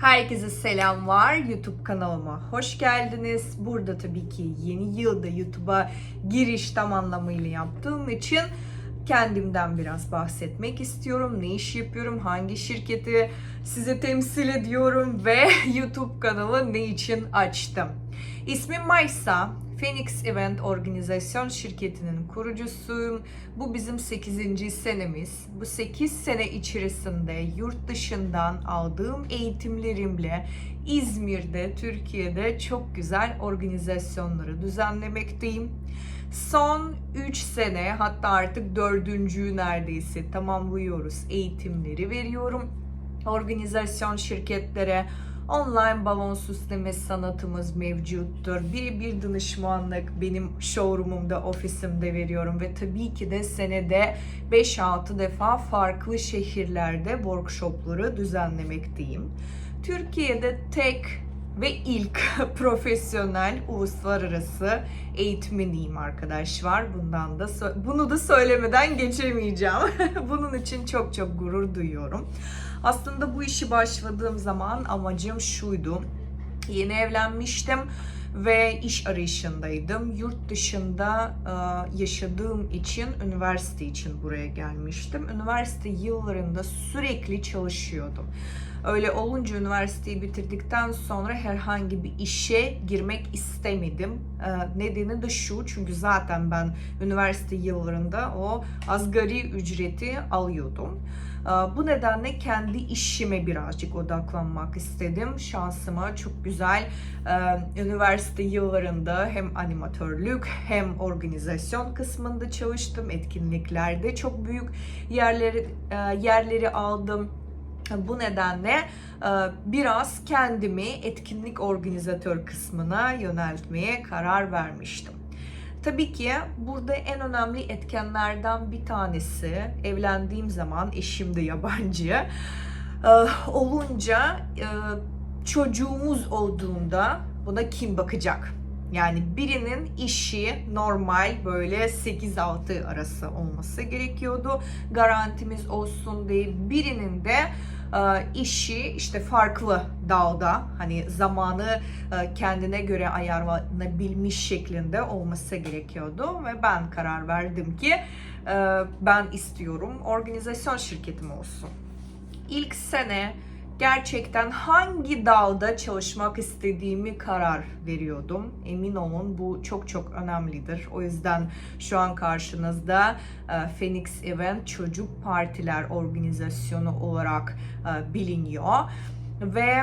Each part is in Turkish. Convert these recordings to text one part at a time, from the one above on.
Herkese selamlar. YouTube kanalıma hoş geldiniz. Burada tabii ki yeni yılda YouTube'a giriş tam anlamıyla yaptığım için kendimden biraz bahsetmek istiyorum. Ne iş yapıyorum, hangi şirketi size temsil ediyorum ve YouTube kanalı ne için açtım. İsmim Maysa. Phoenix Event Organizasyon şirketinin kurucusuyum. Bu bizim 8. senemiz. Bu 8 sene içerisinde yurt dışından aldığım eğitimlerimle İzmir'de, Türkiye'de çok güzel organizasyonları düzenlemekteyim. Son 3 sene hatta artık dördüncüyü neredeyse tamamlıyoruz. Eğitimleri veriyorum. Organizasyon şirketlere, Online balon süsleme sanatımız mevcuttur. Birebir danışmanlık benim showroomumda, ofisimde veriyorum ve tabii ki de senede 5-6 defa farklı şehirlerde workshopları düzenlemekteyim. Türkiye'de tek ve ilk profesyonel uluslararası eğitmeniyim arkadaşlar. Bundan da bunu da söylemeden geçemeyeceğim. Bunun için çok çok gurur duyuyorum. Aslında bu işi başladığım zaman amacım şuydu. Yeni evlenmiştim ve iş arayışındaydım. Yurt dışında e, yaşadığım için üniversite için buraya gelmiştim. Üniversite yıllarında sürekli çalışıyordum. Öyle olunca üniversiteyi bitirdikten sonra herhangi bir işe girmek istemedim. Ee, nedeni de şu çünkü zaten ben üniversite yıllarında o asgari ücreti alıyordum. Ee, bu nedenle kendi işime birazcık odaklanmak istedim. Şansıma çok güzel e, üniversite yıllarında hem animatörlük hem organizasyon kısmında çalıştım. Etkinliklerde çok büyük yerleri e, yerleri aldım. Bu nedenle e, biraz kendimi etkinlik organizatör kısmına yöneltmeye karar vermiştim. Tabii ki burada en önemli etkenlerden bir tanesi evlendiğim zaman eşim de yabancı e, olunca e, çocuğumuz olduğunda buna kim bakacak? Yani birinin işi normal böyle 8-6 arası olması gerekiyordu. Garantimiz olsun diye birinin de işi işte farklı dalda hani zamanı e, kendine göre ayarlanabilmiş şeklinde olması gerekiyordu ve ben karar verdim ki e, ben istiyorum organizasyon şirketim olsun. İlk sene gerçekten hangi dalda çalışmak istediğimi karar veriyordum. Emin olun bu çok çok önemlidir. O yüzden şu an karşınızda e, Phoenix Event Çocuk Partiler Organizasyonu olarak e, biliniyor. Ve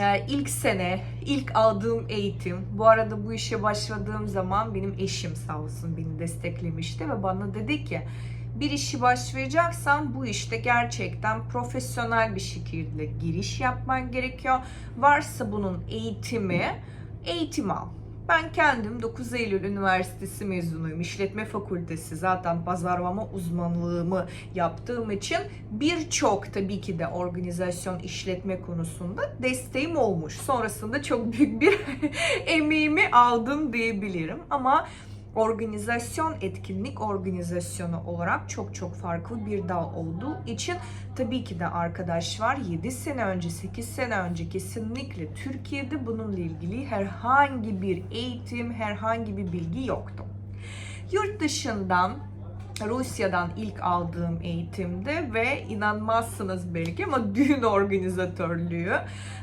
e, ilk sene, ilk aldığım eğitim, bu arada bu işe başladığım zaman benim eşim sağ olsun beni desteklemişti ve bana dedi ki bir işi başlayacaksan bu işte gerçekten profesyonel bir şekilde giriş yapman gerekiyor. Varsa bunun eğitimi, eğitim al. Ben kendim 9 Eylül Üniversitesi mezunuyum. İşletme Fakültesi zaten pazarlama uzmanlığımı yaptığım için birçok tabii ki de organizasyon işletme konusunda desteğim olmuş. Sonrasında çok büyük bir emeğimi aldım diyebilirim. Ama organizasyon, etkinlik organizasyonu olarak çok çok farklı bir dal olduğu için tabii ki de arkadaşlar 7 sene önce, 8 sene önce kesinlikle Türkiye'de bununla ilgili herhangi bir eğitim, herhangi bir bilgi yoktu. Yurt dışından Rusya'dan ilk aldığım eğitimde ve inanmazsınız belki ama düğün organizatörlüğü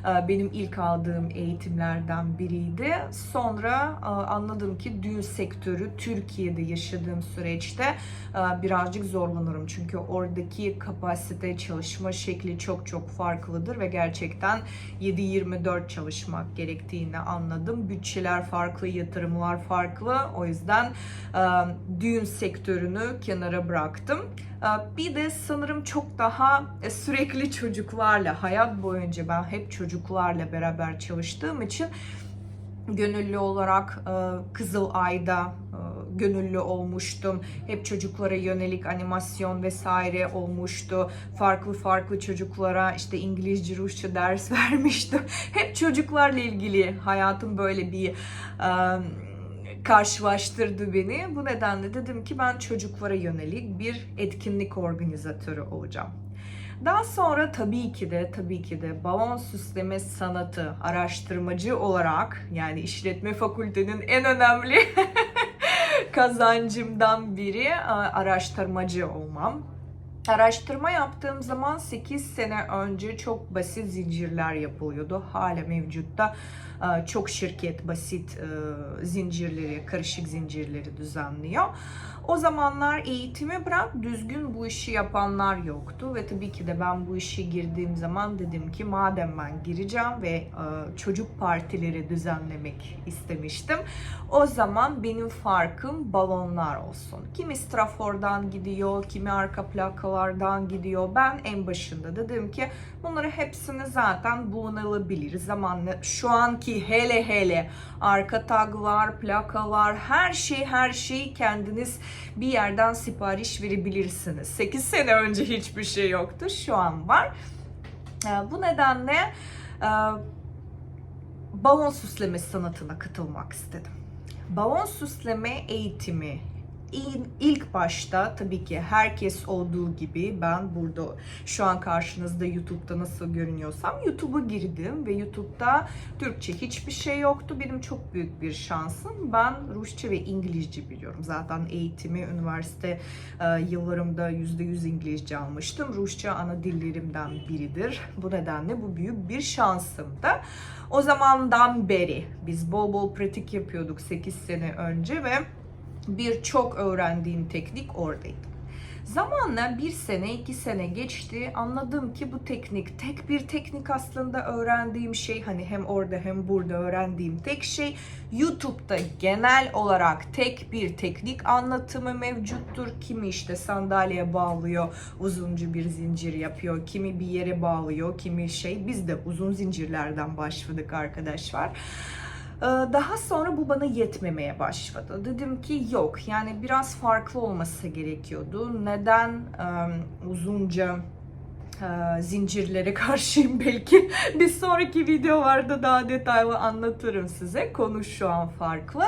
e, benim ilk aldığım eğitimlerden biriydi. Sonra e, anladım ki düğün sektörü Türkiye'de yaşadığım süreçte e, birazcık zorlanırım. Çünkü oradaki kapasite çalışma şekli çok çok farklıdır ve gerçekten 7-24 çalışmak gerektiğini anladım. Bütçeler farklı, yatırımlar farklı. O yüzden düğün sektörünü kenara bıraktım. Bir de sanırım çok daha e, sürekli çocuklarla, hayat boyunca ben hep çocuklarla beraber çalıştığım için gönüllü olarak e, Kızıl Ay'da e, gönüllü olmuştum. Hep çocuklara yönelik animasyon vesaire olmuştu. Farklı farklı çocuklara işte İngilizce, Rusça ders vermiştim. Hep çocuklarla ilgili hayatım böyle bir karşılaştırdı beni. Bu nedenle dedim ki ben çocuklara yönelik bir etkinlik organizatörü olacağım. Daha sonra tabii ki de tabii ki de balon süsleme sanatı araştırmacı olarak yani işletme fakültenin en önemli kazancımdan biri araştırmacı olmam. Araştırma yaptığım zaman 8 sene önce çok basit zincirler yapılıyordu. Hala mevcutta e, çok şirket basit e, zincirleri, karışık zincirleri düzenliyor. O zamanlar eğitimi bırak düzgün bu işi yapanlar yoktu ve tabii ki de ben bu işe girdiğim zaman dedim ki madem ben gireceğim ve e, çocuk partileri düzenlemek istemiştim. O zaman benim farkım balonlar olsun. Kimi strafordan gidiyor, kimi arka plakalardan gidiyor. Ben en başında dedim ki bunları hepsini zaten bulunabilir. Zamanla şu anki hele hele arka taglar, plakalar, her şey her şeyi kendiniz bir yerden sipariş verebilirsiniz. 8 sene önce hiçbir şey yoktu. Şu an var. Ee, Bu nedenle e, balon süsleme sanatına katılmak istedim. Balon süsleme eğitimi ilk başta tabii ki herkes olduğu gibi ben burada şu an karşınızda YouTube'da nasıl görünüyorsam YouTube'a girdim ve YouTube'da Türkçe hiçbir şey yoktu. Benim çok büyük bir şansım. Ben Rusça ve İngilizce biliyorum. Zaten eğitimi üniversite e, yıllarımda %100 İngilizce almıştım. Rusça ana dillerimden biridir. Bu nedenle bu büyük bir şansımdı. O zamandan beri biz bol bol pratik yapıyorduk 8 sene önce ve birçok öğrendiğim teknik oradaydı. Zamanla bir sene, iki sene geçti. Anladım ki bu teknik tek bir teknik aslında öğrendiğim şey. Hani hem orada hem burada öğrendiğim tek şey. YouTube'da genel olarak tek bir teknik anlatımı mevcuttur. Kimi işte sandalyeye bağlıyor, uzuncu bir zincir yapıyor. Kimi bir yere bağlıyor, kimi şey. Biz de uzun zincirlerden başladık arkadaşlar. Ee, Daha sonra bu bana yetmemeye başladı. Dedim ki yok yani biraz farklı olması gerekiyordu. Neden uzunca zincirlere karşıyım belki bir sonraki videolarda daha detaylı anlatırım size. Konu şu an farklı.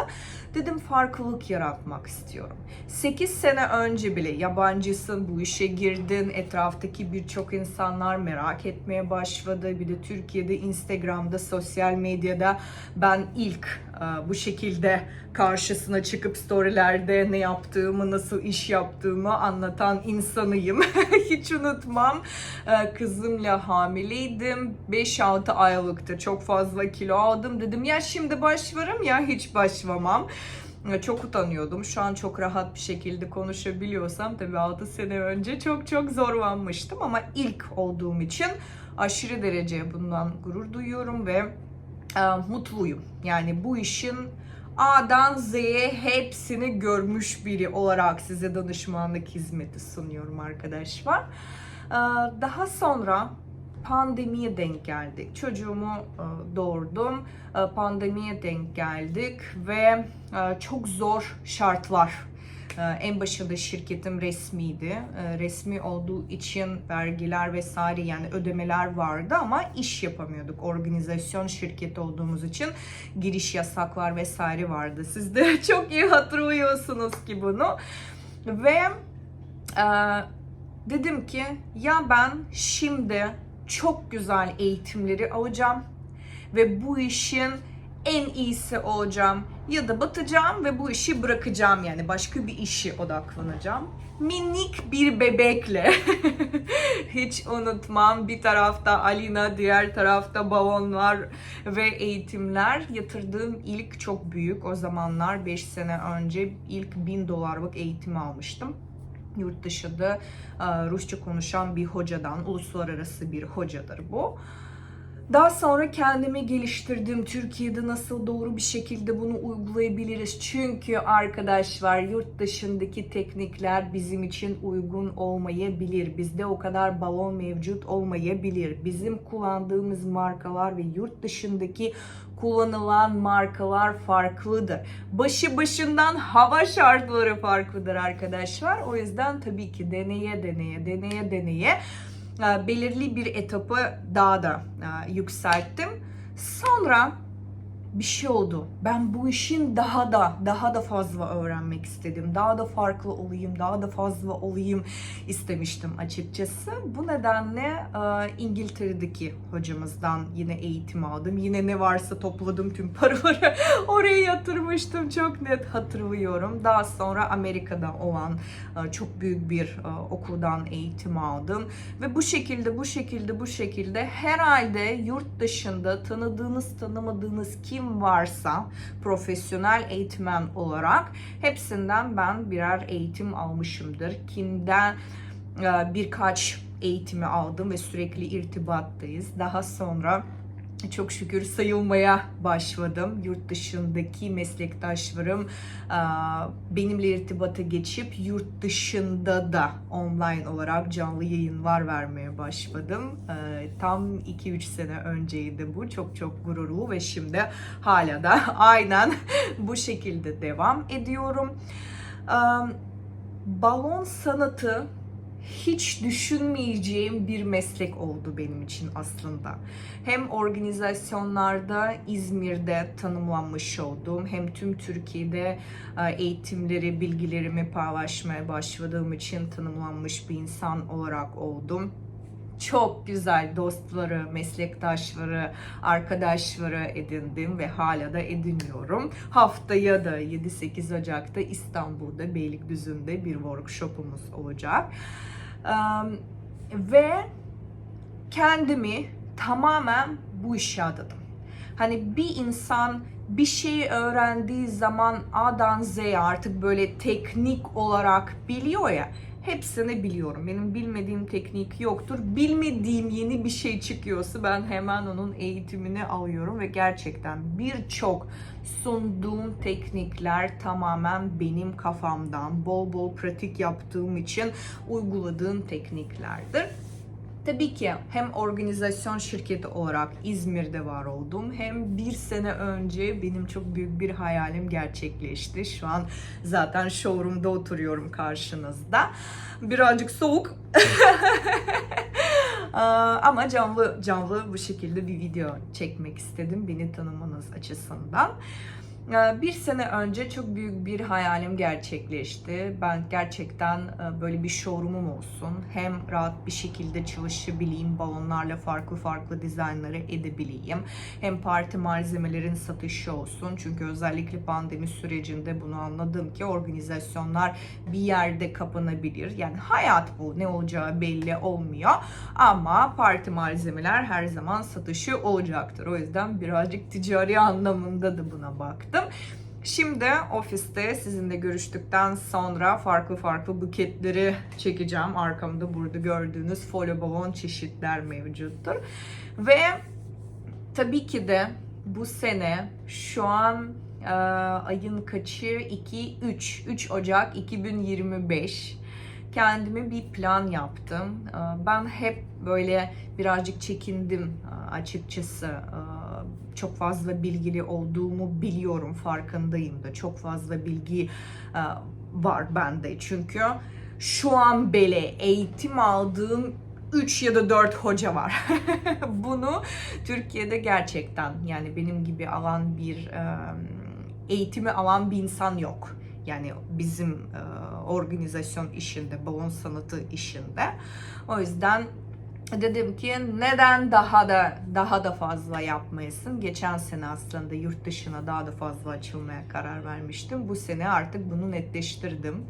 Dedim farklılık yaratmak istiyorum. 8 sene önce bile yabancısın, bu işe girdin, etraftaki birçok insanlar merak etmeye başladı. Bir de Türkiye'de Instagram'da, sosyal medyada ben ilk bu şekilde karşısına çıkıp storylerde ne yaptığımı, nasıl iş yaptığımı anlatan insanıyım. Hiç unutmam. E, Kızımla hamileydim. 5-6 aylıkta çok fazla kilo aldım. Dedim ya şimdi başlarım ya hiç başlamam. E, Çok utanıyordum. Şu an çok rahat bir şekilde konuşabiliyorsam tabii 6 sene önce çok çok zorlanmıştım ama ilk olduğum için aşırı derece bundan gurur duyuyorum ve e, mutluyum. Yani bu işin A'dan Z'ye hepsini görmüş biri olarak size danışmanlık hizmeti sunuyorum arkadaşlar. E, Daha sonra pandemiye denk geldik. Çocuğumu e, doğurdum. E, Pandemiye denk geldik ve e, çok zor şartlar ee, En başında şirketim resmiydi. Ee, Resmi olduğu için vergiler vesaire yani ödemeler vardı ama iş yapamıyorduk. Organizasyon şirketi olduğumuz için giriş yasaklar vesaire vardı. Siz de çok iyi hatırlıyorsunuz ki bunu. Ve e, dedim ki ya ben şimdi çok güzel eğitimleri alacağım ve bu işin en iyisi olacağım ya da batacağım ve bu işi bırakacağım yani. Başka bir işe odaklanacağım. Minik bir bebekle. Hiç unutmam. Bir tarafta Alina diğer tarafta balonlar ve eğitimler. Yatırdığım ilk çok büyük. O zamanlar 5 sene önce ilk 1000 dolarlık eğitim almıştım. Yurt dışında Rusça konuşan bir hocadan, uluslararası bir hocadır bu. Daha sonra kendimi geliştirdim. Türkiye'de nasıl doğru bir şekilde bunu uygulayabiliriz? Çünkü arkadaşlar yurt dışındaki teknikler bizim için uygun olmayabilir. Bizde o kadar balon mevcut olmayabilir. Bizim kullandığımız markalar ve yurt dışındaki kullanılan markalar farklıdır. Başı başından hava şartları farklıdır arkadaşlar. O yüzden tabii ki deneye deneye deneye deneye belirli bir etapı daha da e, yükselttim. Sonra bir şey oldu. Ben bu işin daha da daha da fazla öğrenmek istedim. Daha da farklı olayım, daha da fazla olayım istemiştim açıkçası. Bu nedenle e, İngiltere'deki hocamızdan yine eğitim aldım. Yine ne varsa topladım tüm paraları oraya yatırmıştım. Çok net hatırlıyorum. Daha sonra Amerika'da olan e, çok büyük bir e, okuldan eğitim aldım ve bu şekilde bu şekilde bu şekilde herhalde yurt dışında tanıdığınız tanımadığınız kim varsa profesyonel eğitmen olarak hepsinden ben birer eğitim almışımdır. Kimden e, birkaç eğitimi aldım ve sürekli irtibattayız. Daha sonra çok şükür sayılmaya başladım. Yurt dışındaki meslektaşlarım benimle irtibata geçip yurt dışında da online olarak canlı yayınlar vermeye başladım. E, Tam 2-3 sene önceydi bu. Çok çok gururlu ve şimdi hala da aynen bu şekilde devam ediyorum. Balon sanatı hiç düşünmeyeceğim bir meslek oldu benim için aslında. Hem organizasyonlarda İzmir'de tanımlanmış oldum hem tüm Türkiye'de e, eğitimleri, bilgilerimi paylaşmaya başladığım için tanımlanmış bir insan olarak oldum çok güzel dostları, meslektaşları, arkadaşları edindim ve hala da ediniyorum. Haftaya da 7-8 Ocak'ta İstanbul'da Beylikdüzü'nde bir workshopumuz olacak. Ve kendimi tamamen bu işe adadım. Hani bir insan bir şeyi öğrendiği zaman A'dan Z'ye artık böyle teknik olarak biliyor ya hepsini biliyorum. Benim bilmediğim teknik yoktur. Bilmediğim yeni bir şey çıkıyorsa ben hemen onun eğitimini alıyorum ve gerçekten birçok sunduğum teknikler tamamen benim kafamdan bol bol pratik yaptığım için uyguladığım tekniklerdir. Tabii ki hem organizasyon şirketi olarak İzmir'de var oldum hem bir sene önce benim çok büyük bir hayalim gerçekleşti. Şu an zaten showroom'da oturuyorum karşınızda. Birazcık soğuk. Ama canlı canlı bu şekilde bir video çekmek istedim beni tanımanız açısından. Ee, Bir sene önce çok büyük bir hayalim gerçekleşti. Ben gerçekten e, böyle bir showroom'um olsun. Hem rahat bir şekilde çalışabileyim, balonlarla farklı farklı dizaynları edebileyim. Hem parti malzemelerin satışı olsun. Çünkü özellikle pandemi sürecinde bunu anladım ki organizasyonlar bir yerde kapanabilir. Yani hayat bu. Ne olacağı belli olmuyor. Ama parti malzemeler her zaman satışı olacaktır. O yüzden birazcık ticari anlamında da buna baktım. Şimdi ofiste sizinle görüştükten sonra farklı farklı buketleri çekeceğim. Arkamda burada gördüğünüz folyo balon çeşitler mevcuttur. Ve tabii ki de bu sene şu an e, ayın kaçı? 2, 3. 3 Ocak 2025 kendime bir plan yaptım. E, Ben hep böyle birazcık çekindim e, açıkçası. Çok fazla bilgili olduğumu biliyorum, farkındayım da. Çok fazla bilgi e, var bende çünkü. Şu an bile eğitim aldığım 3 ya da 4 hoca var. Bunu Türkiye'de gerçekten yani benim gibi alan bir e, eğitimi alan bir insan yok. Yani bizim e, organizasyon işinde, balon sanatı işinde. O yüzden dedim ki neden daha da daha da fazla yapmayasın? Geçen sene aslında yurt dışına daha da fazla açılmaya karar vermiştim. Bu sene artık bunu netleştirdim.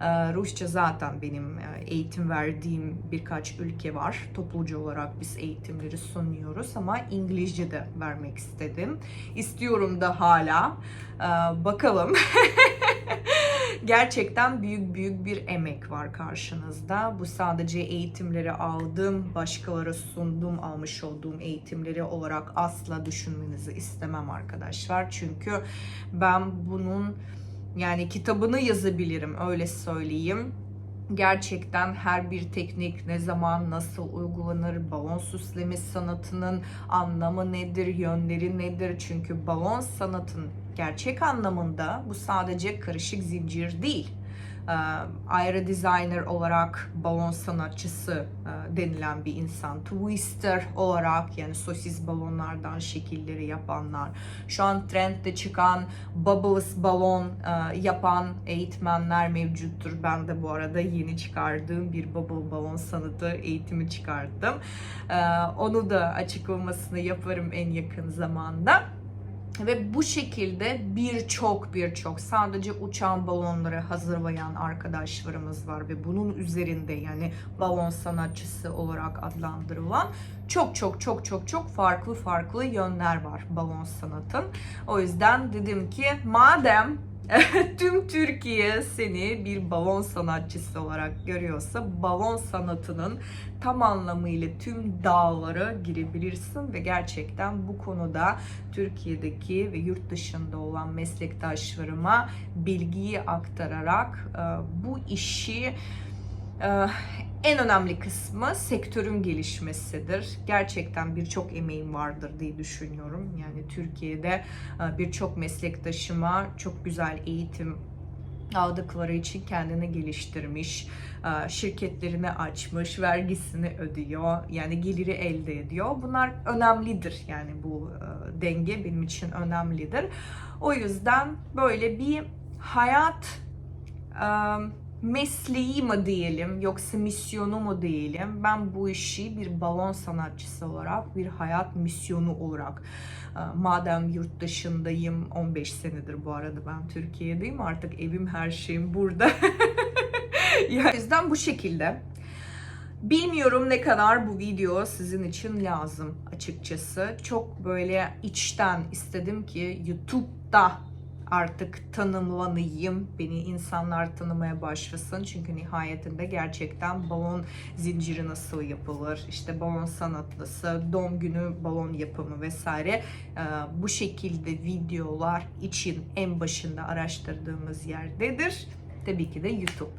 Ee, Rusça zaten benim e, eğitim verdiğim birkaç ülke var. Topluca olarak biz eğitimleri sunuyoruz ama İngilizce de vermek istedim. İstiyorum da hala. Ee, Bakalım. Gerçekten büyük büyük bir emek var karşınızda. Bu sadece eğitimleri aldım, başkaları sundum, almış olduğum eğitimleri olarak asla düşünmenizi istemem arkadaşlar. Çünkü ben bunun yani kitabını yazabilirim öyle söyleyeyim. Gerçekten her bir teknik ne zaman nasıl uygulanır, balon süsleme sanatının anlamı nedir, yönleri nedir? Çünkü balon sanatın gerçek anlamında bu sadece karışık zincir değil. e, ayrı designer olarak balon sanatçısı e, denilen bir insan. Twister olarak yani sosis balonlardan şekilleri yapanlar. Şu an trendde çıkan bubbles balon e, yapan eğitmenler mevcuttur. Ben de bu arada yeni çıkardığım bir bubble balon sanatı eğitimi çıkarttım. E, onu da açıklamasını yaparım en yakın zamanda. Ve bu şekilde birçok birçok sadece uçan balonları hazırlayan arkadaşlarımız var ve bunun üzerinde yani balon sanatçısı olarak adlandırılan çok çok çok çok çok farklı farklı yönler var balon sanatın. O yüzden dedim ki madem tüm Türkiye seni bir balon sanatçısı olarak görüyorsa balon sanatının tam anlamıyla tüm dağlara girebilirsin ve gerçekten bu konuda Türkiye'deki ve yurt dışında olan meslektaşlarıma bilgiyi aktararak e, bu işi en önemli kısmı sektörün gelişmesidir. Gerçekten birçok emeğim vardır diye düşünüyorum. Yani Türkiye'de e, birçok meslektaşıma çok güzel eğitim aldıkları için kendini geliştirmiş, e, şirketlerini açmış, vergisini ödüyor, yani geliri elde ediyor. Bunlar önemlidir yani bu denge benim için önemlidir. O yüzden böyle bir hayat mesleği mi diyelim yoksa misyonu mu diyelim? Ben bu işi bir balon sanatçısı olarak bir hayat misyonu olarak e, madem yurt dışındayım 15 senedir bu arada ben Türkiye'deyim artık evim her şeyim burada. Yani o yüzden bu şekilde. Bilmiyorum ne kadar bu video sizin için lazım açıkçası. Çok böyle içten istedim ki YouTube'da artık tanımlanayım. Beni insanlar tanımaya başlasın. Çünkü nihayetinde gerçekten balon zinciri nasıl yapılır, işte balon sanatlısı, doğum günü balon yapımı vesaire e, bu şekilde videolar için en başında araştırdığımız yerdedir. Tabii ki de YouTube.